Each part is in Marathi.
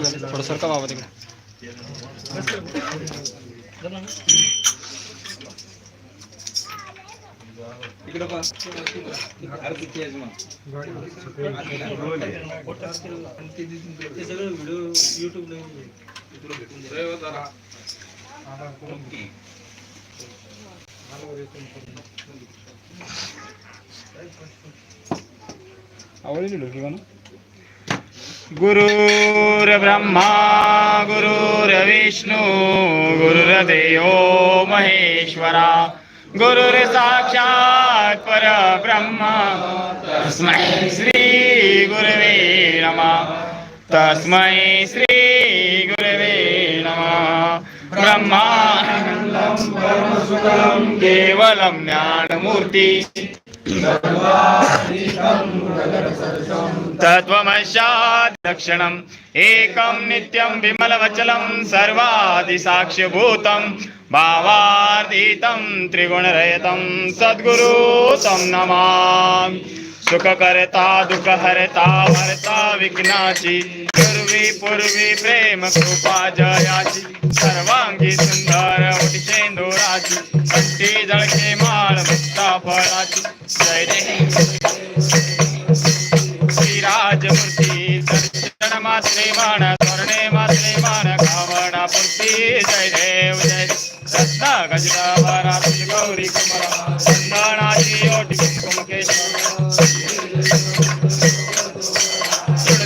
झाले थोडं सरका बाबा तिकडे. इकडं पण अरे किती सगळं व्हिडिओ युट्यूबला आवडली ढोकी का गुरुर्ब्रह्मा गुरुर्विष्णू गुरुर्देव महेश्वरा गुरुर साक्षात परब्रह्म तस्मै श्री गुरवे नमः तस्मै श्री गुरवे नमः। ब्रह्मानन्दं केवलं ज्ञानमूर्ति। तत्त्वमशाद्दक्षणम् एकं नित्यं विमलवचलं सर्वादिसाक्ष्यभूतं भावार्दितं त्रिगुणरहितं सद्गुरु तं नमामि। सुखकर्ता दुःखहर्ता हर्ता विघ्नाची पूर्वी पूर्वी प्रेम कृपा जयाची सर्वांगी सुंदर उठशेंदुराची कंठी जळके माळ मुक्ता फळाची जय श्रीमान स्वर्णे मात्रे मान कावणा पुरती जय देव जय देव. रत्ना गजराभरा गौरी कुमार चंदनाची ओटी कुमकेश्वर.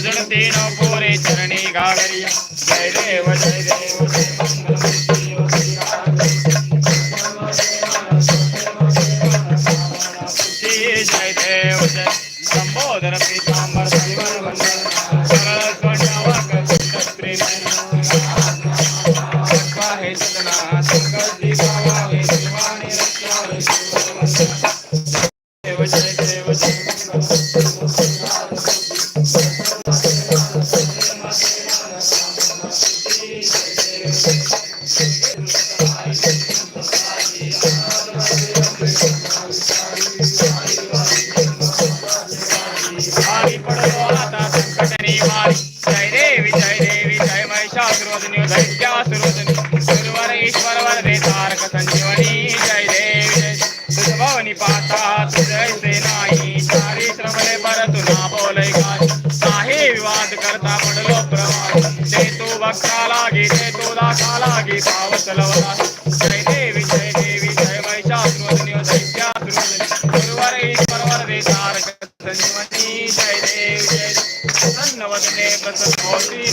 जुण तीन पोरे चरणी गागरिया जय देव जय देव. ते तू भक्ता लागी ते तू दाखा लागी पावस लवला जय देवी जय देवी जय महिषासुरवदनी दैत्यासुरवदनी गुरुवर ईश्वर वरदे तारक संजीवनी जय देव जय देव. प्रसन्न वदने प्रसन्न होती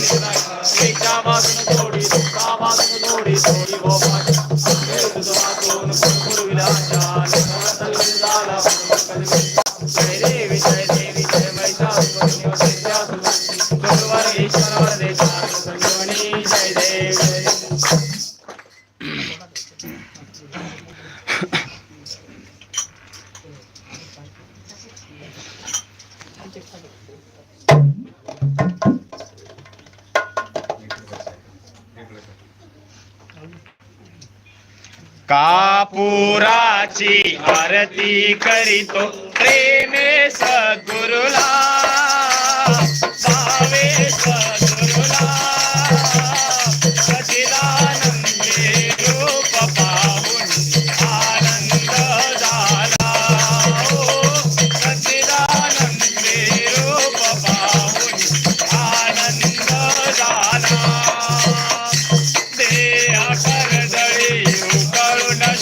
आरती आरती करीतो प्रेमे सद्गुरुला भावे सद्गुरुला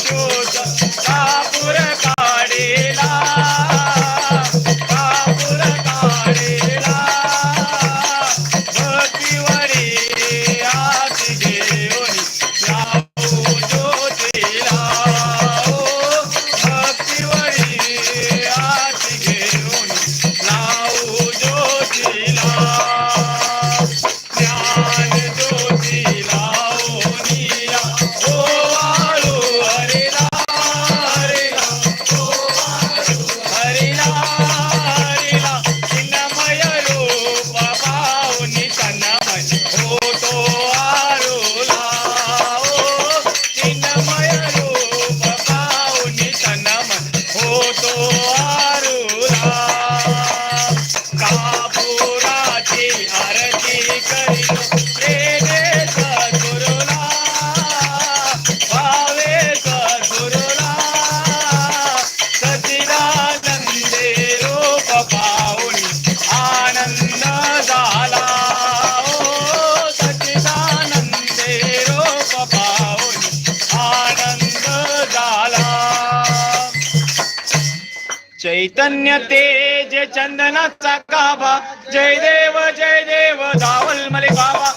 সোজা चैतन्य तेज चंदनाचा काबा जय देव जय देव धावल मले बाबा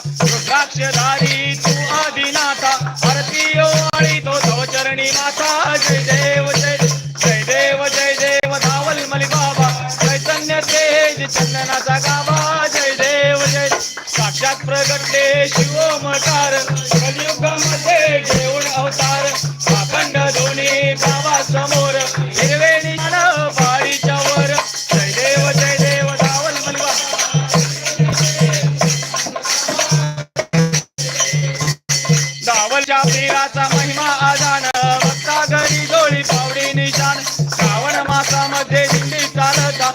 शरीराचा महिमा आजान भक्ता घरी डोळी पावडी निशान श्रावण मासामध्ये दिंडी चालता.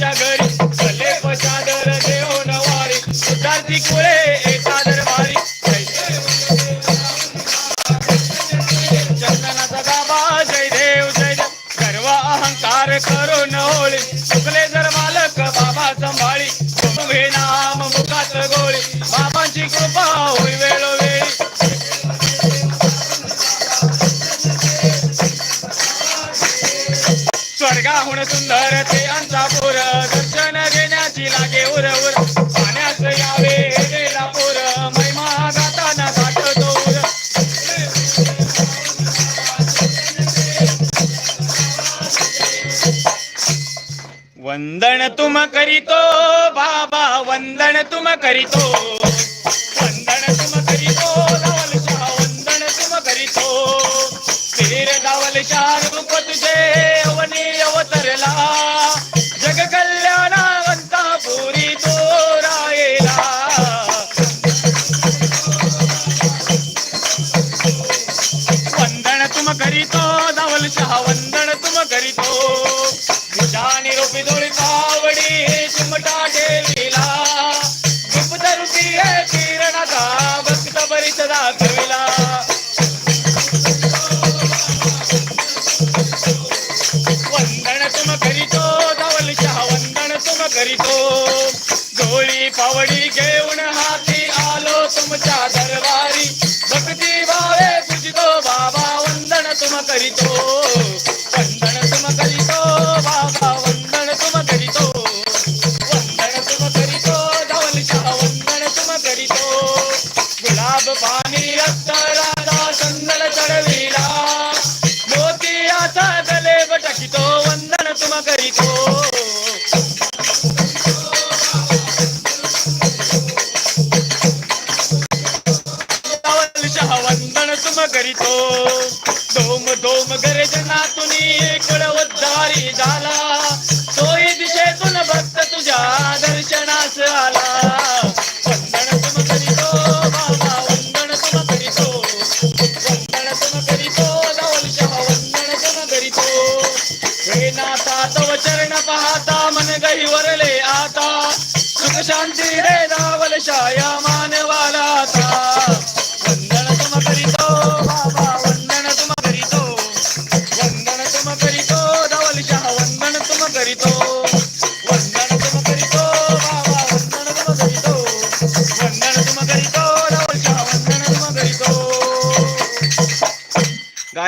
Jagan. सुंदर ते दर्शन घेण्याची लागे उर पाण्यात यावे वंदन तुम करीतो बाबा वंदन तुम करीतो. करीतो. डोळी पावडी घेऊन हाती आलो तुमच्या दरबारी. भक्ती भावे तुझितो बाबा वंदन तुम करीतो. वंदन तुम करीतो. बाबा वंदन तुम करीतो. वंदन तुम करीतो. धवलशा वंदन तुम करीतो. गुलाब पाणी राधा संदल चढविला. मोतियाचा दलेब टाकितो वंदन तुम करीतो. दर्शन करीतो धवलशम वंदन जन करीतो. हे नाथा तव चरण पाहता मन गई वरले आता. सुख शांती रे धावल छाया मानव.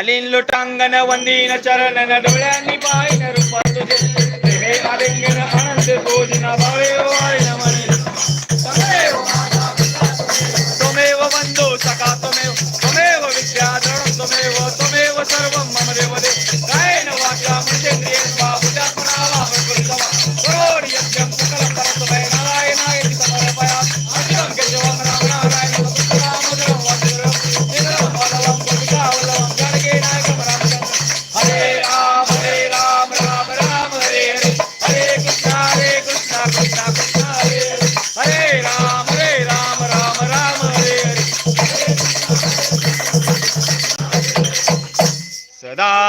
ಅಲಿನ್ ಲುಟಾಂಗನ ಒಂದಿನ ಚರಣನ ಡೊಳ್ಳಿ ಬಾಯಿನ ರೂಪ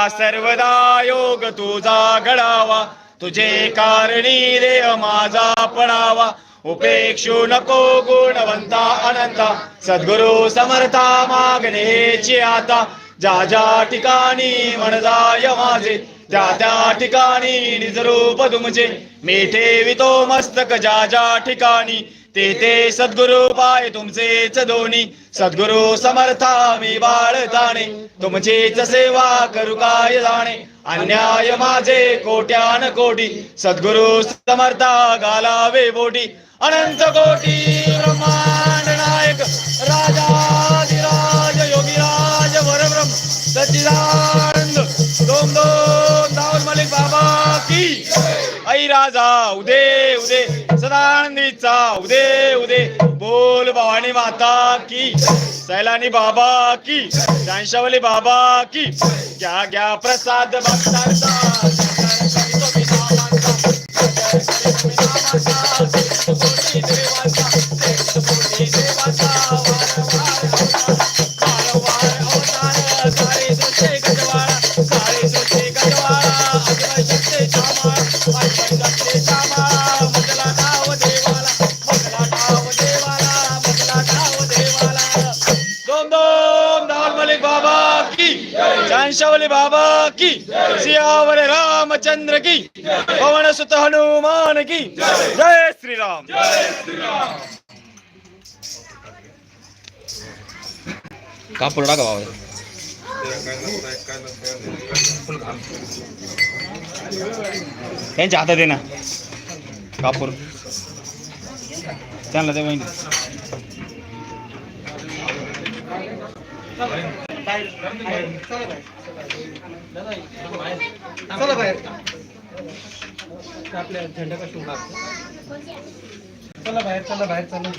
सर्वदा योग तुझा घडावा. तुझे कारणी देह माझा पडावा उपेक्षू नको गुणवंता अनंता. सद्गुरु समर्था मागणेची आता. ज्या ज्या ठिकाणी म्हण जाय माझे त्या त्या ठिकाणी निजरूप तुमचे मी ठेवितो मस्तक ज्या ज्या ठिकाणी. ते सद्गुरु पाय तुमचेच दोन्ही. सद्गुरु समर्था मी बाळताणे तुमचीच सेवा करू काय जाणे? अन्याय माझे कोट्यान कोटी. सद्गुरु समर्था घालावे बोटी. अनंत कोटी ब्रह्मांड नायक. आई राजा उदे उदे. सदानंदीचा उदे उदे. बोल भवानी माता की. सैलानी बाबा की. जानशावली बाबा की. घ्या घ्या प्रसाद भक्तांचा. जानशावली बाबा की सियावर रामचंद्र की पवन सुत हनुमान की। जय श्री राम कापूर टाका बाबा. त्यांच्या हातात आहे ना. कापूर. त्यांना ते माहिती चला बाहेर आपल्या झेंडा का शिवला चला बाहेर चला बाहेर चला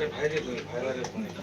아니 봐야 돼 눈이 봐야 돼 보니까.